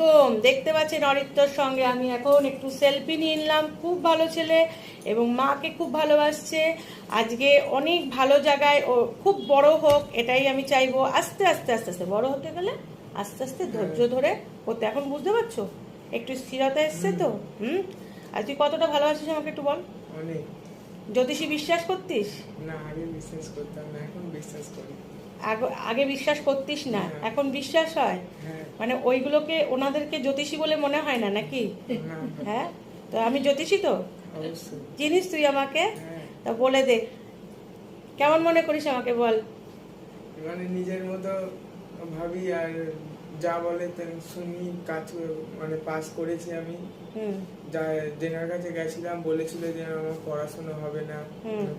একদম। দেখতে পাচ্ছেন অরিত্রর সঙ্গে আমি এখন একটু সেলফি নিয়ে নিলাম। খুব ভালো ছেলে এবং মাকে খুব ভালোবাসছে। আজকে অনেক ভালো জায়গায় ও খুব বড় হোক এটাই আমি চাইব। আস্তে আস্তে আস্তে আস্তে বড় হতে গেলে আস্তে আস্তে ধৈর্য ধরে হতে এখন বুঝতে পারছ? একটু স্থিরতা এসছে তো? হুম। আর তুই কতটা ভালোবাসিস আমাকে একটু বল। জ্যোতিষী বিশ্বাস করতিস? না আগে বিশ্বাস করতাম না এখন বিশ্বাস করি। আগ- আগে বিশ্বাস করতিস না। হ্যাঁ। এখন বিশ্বাস হয়? হ্যাঁ। মানে ওইগুলোকে ওনাদেরকে জ্যোতিষী বলে মনে হয় না নাকি? হ্যাঁ। তো আমি জ্যোতিষী তো? চিনিস তুই আমাকে? হ্যাঁ। তা বলে দে। কেমন মনে করিস আমাকে বল? মানে নিজের মতো ভাবি আর যা বলে শুনি কাজ মানে পাস করেছি আমি। হুম। যা যেনার কাছে গেছিলাম বলেছিল যে আমার পড়াশোনা হবে না।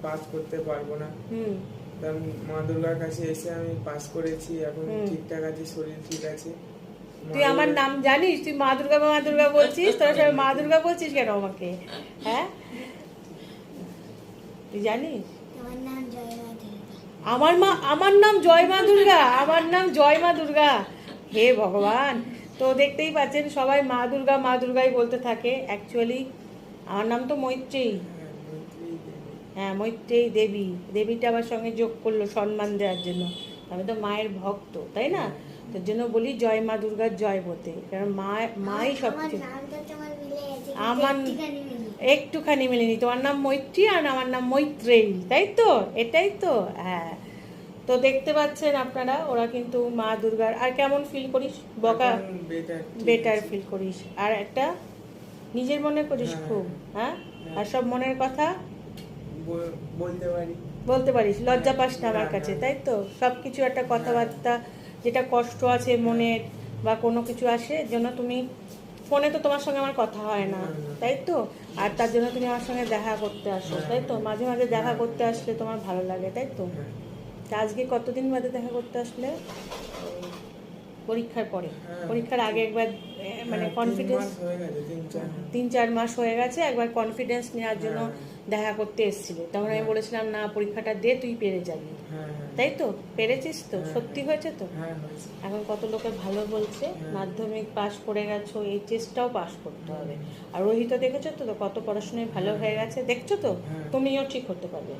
পাস করতে পারব না। মা দুর্গার কাছে এসে আমি পাস করেছি এখন ঠিকঠাক আছে শরীর ঠিক আছে। তুই আমার নাম জানিস? তুই মা দুর্গা মা দুর্গা বলছিস? তোরা সবাই মা দুর্গা বলছিস কেন আমাকে? হ্যাঁ? তুই জানিস? আমার নাম জয়মা দুর্গা আমার মা আমার নাম জয় মা দুর্গা আমার নাম জয় মা দুর্গা হে ভগবান। তো দেখতেই পাচ্ছেন সবাই মা দুর্গা মা দুর্গাই বলতে থাকে অ্যাকচুয়ালি আমার নাম তো মৈত্রী। হ্যাঁ মৈত্রেয়ী দেবী। দেবীটা আমার সঙ্গে যোগ করল সম্মান দেওয়ার জন্য। আমি তো মায়ের ভক্ত তাই না? তার জন্য বলি জয় মা দুর্গার জয় বলতে কারণ মা মাই সব আমার কিছু একটুখানি মিলে একটুখানি মেলেনি। তোমার নাম মৈত্রী আর আমার নাম মৈত্রেয়ী তাই তো? এটাই তো? হ্যাঁ। তো দেখতে পাচ্ছেন আপনারা ওরা কিন্তু মা দুর্গার আর কেমন ফিল করিস বকা? বেটার ফিল করিস। আর একটা নিজের মনে করিস হ্যাঁ। খুব হ্যাঁ। আর সব মনের কথা? বলতে পারি বলতে পারিস লজ্জা পাস না আমার কাছে তাই তো সব কিছু একটা কথাবার্তা যেটা কষ্ট আছে মনের বা কোনো কিছু আসে জন্য তুমি ফোনে তো তোমার সঙ্গে আমার কথা হয় না। তাই তো আর তার জন্য তুমি আমার সঙ্গে দেখা করতে আসো হ্যাঁ, তাই তো হ্যাঁ। মাঝে মাঝে দেখা হ্যাঁ। করতে আসলে তোমার ভালো লাগে তাই তো হ্যাঁ। আজকে কতদিন বাদে দেখা করতে আসলে পরীক্ষার পরে হ্যাঁ। পরীক্ষার আগে একবার এ, মানে হ্যাঁ, কনফিডেন্স হয়ে গেছে, তিন চার মাস। হয়ে গেছে একবার কনফিডেন্স নেওয়ার জন্য হ্যাঁ। দেখা করতে এসেছিল তখন আমি হ্যাঁ। বলেছিলাম না পরীক্ষাটা দে তুই পেরে যাবি। তাই তো পেরেছিস তো। সত্যি হয়েছে তো এখন কত লোকে ভালো বলছে। মাধ্যমিক পাশ করে গেছো এই চেষ্টাও পাশ করতে হবে আর রোহিত দেখেছ তো কত পড়াশোনায় ভালো হয়ে গেছে দেখছ তো। তুমিও ঠিক হতে পারবে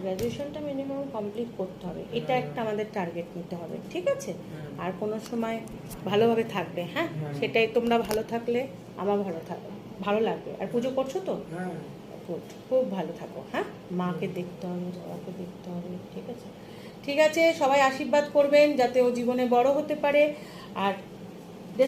গ্র্যাজুয়েশনটা মিনিমাম কমপ্লিট করতে হবে। এটা হ্যাঁ। একটা আমাদের টার্গেট নিতে হবে ঠিক আছে? হ্যাঁ। আর কোনো সময় ভালোভাবে থাকবে হ্যাঁ? হ্যাঁ। সেটাই তোমরা ভালো থাকলে আমার ভালো থাকবে ভালো লাগবে। আর পুজো করছ তো? গুড খুব ভালো থাকো হ্যাঁ? মাকে দেখতে হবে বাবাকে দেখতে হবে ঠিক আছে? ঠিক আছে সবাই আশীর্বাদ করবেন যাতে ও জীবনে বড় হতে পারে। আর